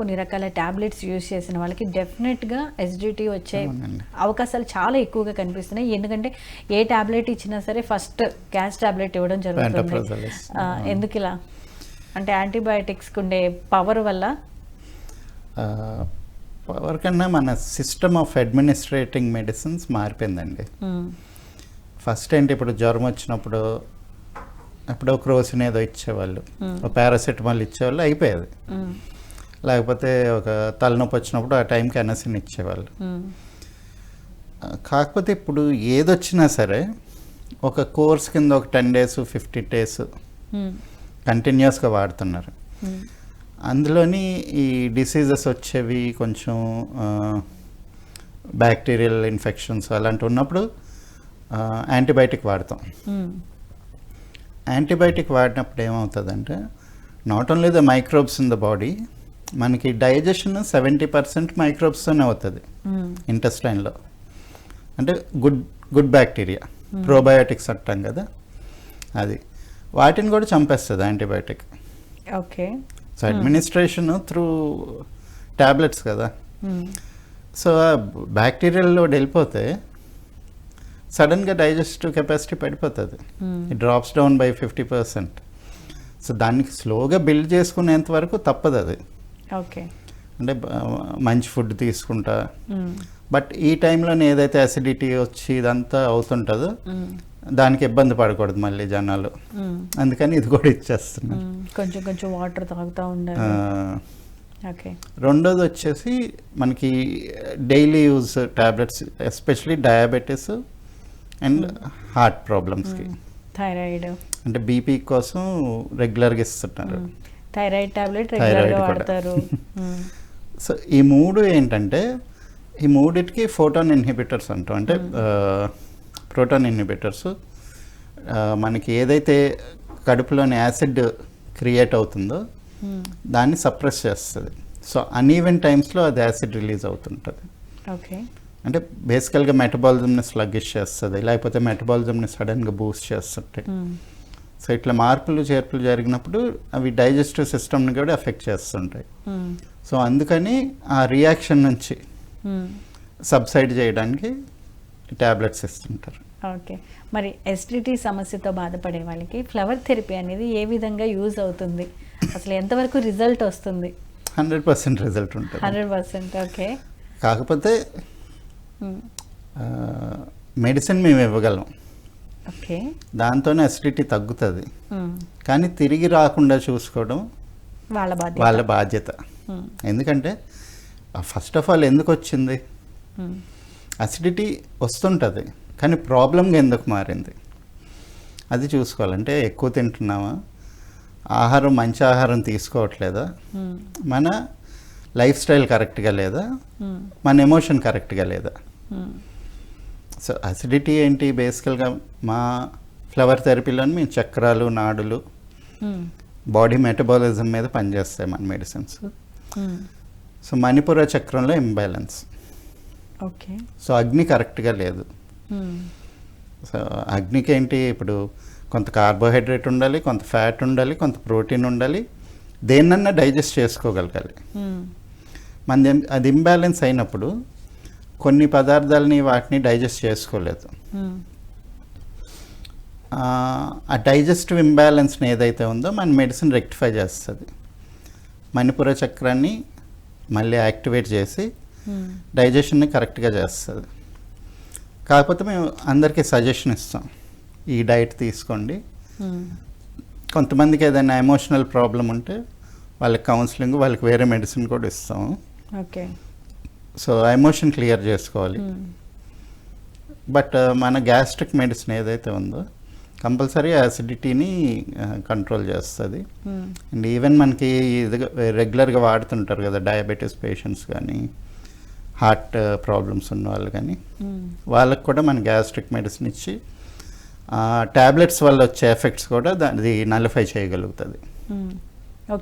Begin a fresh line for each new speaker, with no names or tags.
కొన్ని రకాల tablets use చేసిన వాళ్ళకి డెఫినెట్గా ఎస్డిటీ వచ్చే. అవకాశాలు చాలా ఎక్కువగా కనిపిస్తున్నాయి ఎందుకంటే ఏ ట్యాబ్లెట్ ఇచ్చినా సరే ఫస్ట్ గ్యాస్ ట్యాబ్లెట్ ఇవ్వడం జరుగుతుంది ఎందుకు ఇలా అంటే యాంటీబయాటిక్స్కి ఉండే పవర్ వల్ల
పవర్ కన్నా మన సిస్టమ్ ఆఫ్ అడ్మినిస్ట్రేటింగ్ మెడిసిన్స్ మారిపోయిందండి. ఫస్ట్ ఏంటి ఇప్పుడు జ్వరం వచ్చినప్పుడు ఎప్పుడో క్రోసిన్ ఏదో ఇచ్చేవాళ్ళు. ఒక పారాసెటమాల్ ఇచ్చేవాళ్ళు అయిపోయేది. లేకపోతే ఒక తలనొప్పి వచ్చినప్పుడు ఆ టైంకి ఎనసిన్ ఇచ్చేవాళ్ళు కాకపోతే ఇప్పుడు ఏదొచ్చినా సరే ఒక కోర్స్ కింద ఒక టెన్ డేస్ ఫిఫ్టీ డేస్. కంటిన్యూస్గా వాడుతున్నారు. అందులోని ఈ డిసీజెస్ వచ్చేవి కొంచెం బ్యాక్టీరియల్ ఇన్ఫెక్షన్స్ అలాంటి ఉన్నప్పుడు యాంటీబయాటిక్ వాడతాం. యాంటీబయాటిక్ వాడినప్పుడు ఏమవుతుందంటే not only the microbes in the body మనకి డైజెషన్ సెవెంటీ పర్సెంట్ మైక్రోబ్స్తోనే అవుతుంది. ఇంటెస్టైన్లో. అంటే గుడ్ గుడ్ బ్యాక్టీరియా. ప్రోబయోటిక్స్ అంటాం కదా. అది. వాటిని కూడా చంపేస్తుంది antibiotic.
Okay.
So administration through tablets కదా. సో ఆ బ్యాక్టీరియల్ లోడ్ వెళ్ళిపోతే సడన్గా డైజెస్టివ్ కెపాసిటీ పడిపోతుంది. It drops down by fifty percent so దానికి స్లోగా బిల్డ్ చేసుకునేంత వరకు తప్పదు అది
ఓకే.
అంటే మంచి ఫుడ్ తీసుకుంటా. బట్ ఈ టైంలోనే ఏదైతే అసిడిటీ వచ్చి ఇదంతా అవుతుంటుందో. దానికి ఇబ్బంది పడకూడదు మళ్ళీ జనాలు. అందుకని ఇది కూడా ఇచ్చేస్తున్నారు
మ్మ్. కొంచెం కొంచెం వాటర్ తాగుతూ ఉండాలి. ఓకే.
రెండోది వచ్చేసి మనకి daily use tablets especially diabetes and heart ప్రాబ్లమ్స్కి
thyroid
అంటే బీపీ కోసం రెగ్యులర్గా ఇస్తున్నారు
థైరాయిడ్ టాబ్లెట్ రెగ్యులర్గా. వాడతారు.
సో ఈ మూడు ఏంటంటే ఈ మూడిటికి ఫోటాన్ ఇన్హిబిటర్స్ అంటాం అంటే ప్రోటాన్ ఇన్హిబిటర్స్ మనకి ఏదైతే కడుపులోని యాసిడ్ క్రియేట్ అవుతుందో. దాన్ని సప్రెస్ చేస్తుంది సో అన్ఈవెన్ టైమ్స్లో అది యాసిడ్ రిలీజ్ అవుతుంటుంది
ఓకే
అంటే బేసికల్గా మెటబాలిజంని స్లగ్గిష్ చేస్తుంది లేకపోతే మెటబాలిజంని సడన్గా బూస్ట్ చేస్తుంటాయి. సో ఇట్లా మార్పులు చేర్పులు జరిగినప్పుడు అవి డైజెస్టివ్ సిస్టమ్ని కూడా ఎఫెక్ట్ చేస్తుంటాయి.
మ్మ్.
సో అందుకని ఆ రియాక్షన్ నుంచి
మ్మ్.
సబ్సైడ్ చేయడానికి ట్యాబ్లెట్స్ ఇస్తుంటారు.
ఓకే. మరి ఎస్డిటి సమస్యతో బాధపడే వాళ్ళకి ఫ్లవర్ థెరపీ అనేది ఏ విధంగా యూజ్ అవుతుంది? అసలు ఎంతవరకు రిజల్ట్ వస్తుంది?
హండ్రెడ్ పర్సెంట్ రిజల్ట్ ఉంటుంది.
Hundred percent. ఓకే.
కాకపోతే. మెడిసిన్ మేము ఇవ్వగలం. దాంతోనే అసిడిటీ తగ్గుతుంది. కానీ తిరిగి రాకుండా చూసుకోవడం
వాళ్ళ బాధ్యత
వాళ్ళ బాధ్యత. ఎందుకంటే ఫస్ట్ ఆఫ్ ఆల్ ఎందుకు వచ్చింది. అసిడిటీ వస్తుంటుంది కానీ ప్రాబ్లంగా ఎందుకు మారింది అది చూసుకోవాలంటే ఎక్కువ తింటున్నామా ఆహారం మంచి ఆహారం తీసుకోవట్లేదా. మన లైఫ్ స్టైల్ కరెక్ట్గా లేదా. మన ఎమోషన్ కరెక్ట్గా లేదా. సో అసిడిటీ ఏంటి బేసికల్గా మా ఫ్లవర్ థెరపీలో మేము చక్రాలు నాడులు. బాడీ మెటబాలిజం మీద పనిచేస్తాయి మన మెడిసిన్స్
మ్మ్.
సో మణిపుర చక్రంలో ఇంబ్యాలెన్స్
ఓకే
సో అగ్ని కరెక్ట్గా లేదు
మ్మ్.
సో అగ్నికి ఏంటి ఇప్పుడు కొంత కార్బోహైడ్రేట్ ఉండాలి కొంత ఫ్యాట్ ఉండాలి కొంత ప్రోటీన్ ఉండాలి దేన్నన్నా డైజెస్ట్ చేసుకోగలగాలి. మన అది ఇంబ్యాలెన్స్ అయినప్పుడు కొన్ని పదార్థాలని వాటిని డైజెస్ట్ చేసుకోలేదు.
మ్మ్.
ఆ, డైజెస్టివ్ ఇంబ్యాలెన్స్ని ఏదైతే ఉందో మన మెడిసిన్ రెక్టిఫై చేస్తుంది. మణిపుర చక్రాన్ని మళ్ళీ యాక్టివేట్ చేసి
మ్మ్.
డైజెషన్ని కరెక్ట్గా చేస్తుంది. కాకపోతే మేము అందరికీ సజెషన్ ఇస్తాం. ఈ డైట్ తీసుకోండి.
మ్మ్.
కొంతమందికి ఏదైనా ఎమోషనల్ ప్రాబ్లం ఉంటే వాళ్ళకి కౌన్సిలింగ్ వాళ్ళకి వేరే మెడిసిన్ కూడా ఇస్తాము.
ఓకే.
సో ఎమోషన్ క్లియర్ చేసుకోవాలి
మ్మ్.
బట్ మన గ్యాస్ట్రిక్ మెడిసిన్ ఏదైతే ఉందో కంపల్సరీ యాసిడిటీని కంట్రోల్ చేస్తుంది
మ్మ్.
అండ్ ఈవెన్ మనకి ఇది రెగ్యులర్గా వాడుతుంటారు కదా డయాబెటీస్ పేషెంట్స్ కానీ హార్ట్ ప్రాబ్లమ్స్ ఉన్న వాళ్ళు కానీ
మ్మ్.
వాళ్ళకి కూడా మన గ్యాస్ట్రిక్ మెడిసిన్ ఇచ్చి ట్యాబ్లెట్స్ వల్ల వచ్చే ఎఫెక్ట్స్ కూడా దాన్ని నలిఫై చేయగలుగుతుంది.